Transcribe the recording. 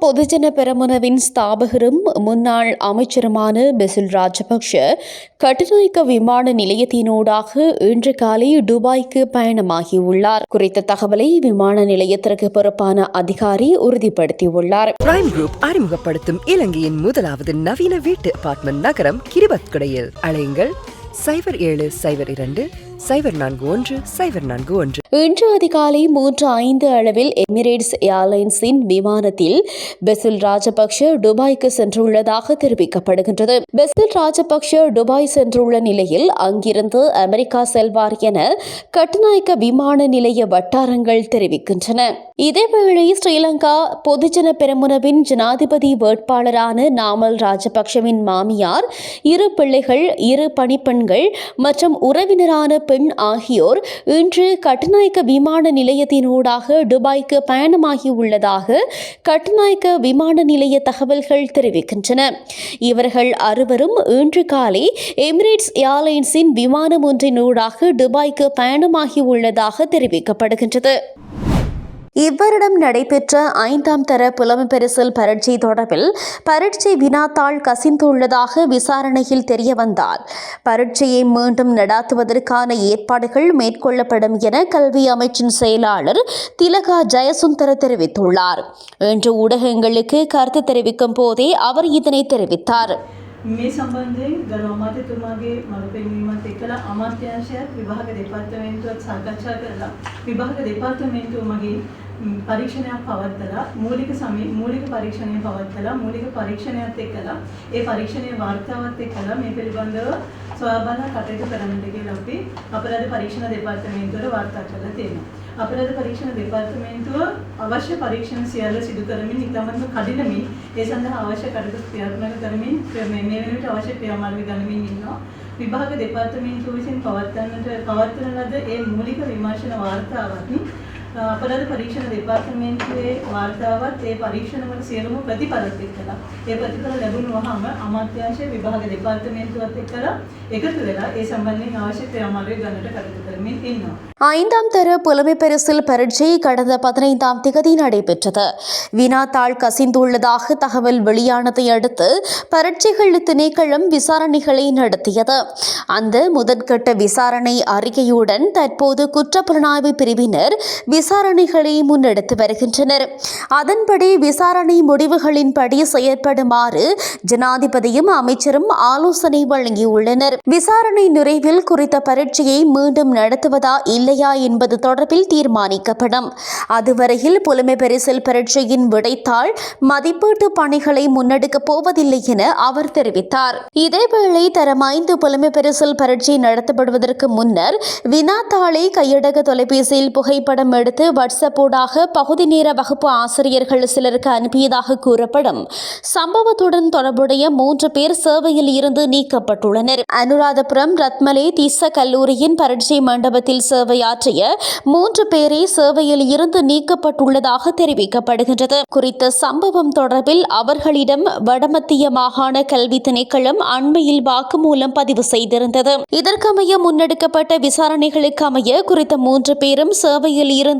பொதுஜன பெரமுனவின் ஸ்தாபகரும் முன்னாள் அமைச்சருமான பெசில் ராஜபக்ஷ கட்டுநாயக்க விமான நிலையத்தினூடாக இன்று காலை துபாய்க்கு பயணமாகியுள்ளார். குறித்த தகவலை விமான நிலையத்திற்கு பொறுப்பான அதிகாரி உறுதிப்படுத்தியுள்ளார். பிரைம் குரூப் அறிமுகப்படுத்தும் இலங்கையின் முதலாவது நவீன வீட்டு அபார்ட்மெண்ட் நகரம் கிரிபத்குடையில். அழையுங்கள் சைபர் ஏழு சைபர் இரண்டு சைபர் நான்கு ஒன்று சைபர் நான்கு ஒன்று. இன்று அதிகாலை மூன்று ஐந்து அளவில் எமிரேட்ஸ் ஏர்லைன்ஸின் விமானத்தில் பெசில் ராஜபக்ஷ துபாய்க்கு சென்றுள்ளதாக தெரிவிக்கப்படுகின்றது. பெசில் ராஜபக்ஷ துபாய் சென்றுள்ள நிலையில் அங்கிருந்து அமெரிக்கா செல்வார் என கட்டுநாயக்க விமான நிலைய வட்டாரங்கள் தெரிவிக்கின்றன. இதேவேளை ஸ்ரீலங்கா பொதுஜன பெருமுனவின் ஜனாதிபதி வேட்பாளரான நாமல் ராஜபக்ஷவின் மாமியார் இரு பிள்ளைகள் இரு பணிப்பெண்கள் மற்றும் உறவினரான பெண் ஆகியோர் இன்று கட்டுநாயக்க விமான நிலையத்தினூடாக துபாய்க்கு பயணமாகியுள்ளதாக கட்டுநாயக்க விமான நிலைய தகவல்கள் தெரிவிக்கின்றன. இவர்கள் அறுவரும் இன்று காலை எமிரேட்ஸ் ஏர்லைன்ஸின் விமானம் ஒன்றினூடாக துபாய்க்கு பயணமாகியுள்ளதாக தெரிவிக்கப்படுகின்றது. இவ்வருடம் நடைபெற்ற ஐந்தாம் தர புலமை பரிசில் பரீட்சை தொடர்பில் பரீட்சை வினாத்தாள் கசிந்துள்ளதாக விசாரணையில் தெரியவந்தால் பரீட்சையை மீண்டும் நடாத்துவதற்கான ஏற்பாடுகள் மேற்கொள்ளப்படும் என கல்வி அமைச்சின் செயலாளர் திலகா ஜெயசுந்தர தெரிவித்துள்ளார். இன்று ஊடகங்களுக்கு கருத்து தெரிவிக்கும் போதே அவர் இதனை தெரிவித்தார். මේ සම්බන්ධයෙන් ගරු අමාත්‍යතුමාගේ මඟ පෙන්වීමත් එක්කලා අමාත්‍යාංශයත් විභාග දෙපාර්තමේන්තුවත් සාකච්ඡා කරලා විභාග දෙපාර්තමේන්තුව මගින් ම්, පරීක්ෂණයක් පවත්වලා මූලික සමී මූලික පරීක්ෂණය පවත්වලා මූලික පරීක්ෂණයත් එක්කලා ඒ පරීක්ෂණයේ වාර්තාවත් එක්කලා මේ පිළිබඳව සොයා බලලා කටයුතු කරන්නට කියලා අපි අපරාධ පරීක්ෂණ දෙපාර්තමේන්තුවට වාර්තා කරලා තියෙනවා. අපරාධ පරීක්ෂණ දෙපාර්තමේන්තුව අවශ්‍ය පරීක්ෂණ සියල්ල සිදු කරමින් ඉතාමත්ම කඩිනමින් ඒ සඳහා අවශ්‍ය කටයුතු ක්‍රියාත්මක කරමින් මේ මේ වෙන විට අවශ්‍ය ක්‍රියාමාර්ග ගනිමින් ඉන්නවා. විභාග දෙපාර්තමේන්තුව විසින් පවත්වන්නට පවත්වන ලද ඒ මූලික විමර්ශන වාර්තාවත් අපරාධ පරීක්ෂණ දෙපාර්තමේන්තුවේ වාර්තාවත් ඒ පරීක්ෂණවල සියලුම ප්‍රතිඵලත් එක්කලා ඒ ප්‍රතිඵල ලැබුණු වහම අමාත්‍යාංශය විභාග දෙපාර්තමේන්තුවත් එක්කලා එකතු වෙලා ඒ සම්බන්ධයෙන් අවශ්‍ය ක්‍රියාමාර්ග ගන්නට කටයුතු කරමින් ඉන්නවා. ஐந்தாம் தர புலமை பரிசில் பரீட்சை கடந்த பதினைந்தாம் திகதி நடைபெற்றது வினாத்தாள் கசிந்துள்ளதாக தகவல் வெளியானதை அடுத்து பரீட்சைகள் திணைக்களம் விசாரணைகளை நடத்தியது அந்த முதற்கட்ட விசாரணை அறிக்கையுடன் தற்போது குற்றப்புலனாய்வு பிரிவினர் விசாரணைகளை முன்னெடுத்து வருகின்றனர். அதன்படி விசாரணை முடிவுகளின்படி செயற்படுமாறு ஜனாதிபதியும் அமைச்சரும் ஆலோசனை வழங்கியுள்ளனர். விசாரணை நிறைவில் குறித்த பரீட்சையை மீண்டும் நடத்துவதா இல்லையா என்பது தொடர்பில் தீர்மானிக்கப்படும். அதுவரையில் புலமை பரிசில் பரீட்சையின் விடைத்தாள் மதிப்பீட்டு பணிகளை முன்னெடுக்கப் போவதில்லை என அவர் தெரிவித்தார். இதேவேளை தரம் ஐந்து புலமை பரிசில் பரீட்சை நடத்தப்படுவதற்கு முன்னர் வினாத்தாளை கையடக தொலைபேசியில் புகைப்படம் எடுத்து அடுத்து வாட்ஸ்அப் ஊடாக பகுதி நேர வகுப்பு ஆசிரியர்கள் சிலருக்கு அனுப்பியதாக கூறப்படும். சம்பவத்துடன் தொடர்புடைய மூன்று பேர் சேவையில் இருந்து நீக்கப்பட்டுள்ளனர். அனுராதபுரம் ரத்மலே தீச கல்லூரியின் பரீட்சை மண்டபத்தில் சேவையாற்றிய மூன்று பேரே சேவையில் இருந்து நீக்கப்பட்டுள்ளதாக தெரிவிக்கப்படுகின்றது. குறித்த சம்பவம் தொடர்பில் அவர்களிடம் வடமத்திய மாகாண கல்வி திணைக்களம் அண்மையில் வாக்குமூலம் பதிவு செய்திருந்தது. இதற்கமைய முன்னெடுக்கப்பட்ட விசாரணைகளுக்கு அமைய குறித்த மூன்று பேரும் சேவையில் இருந்து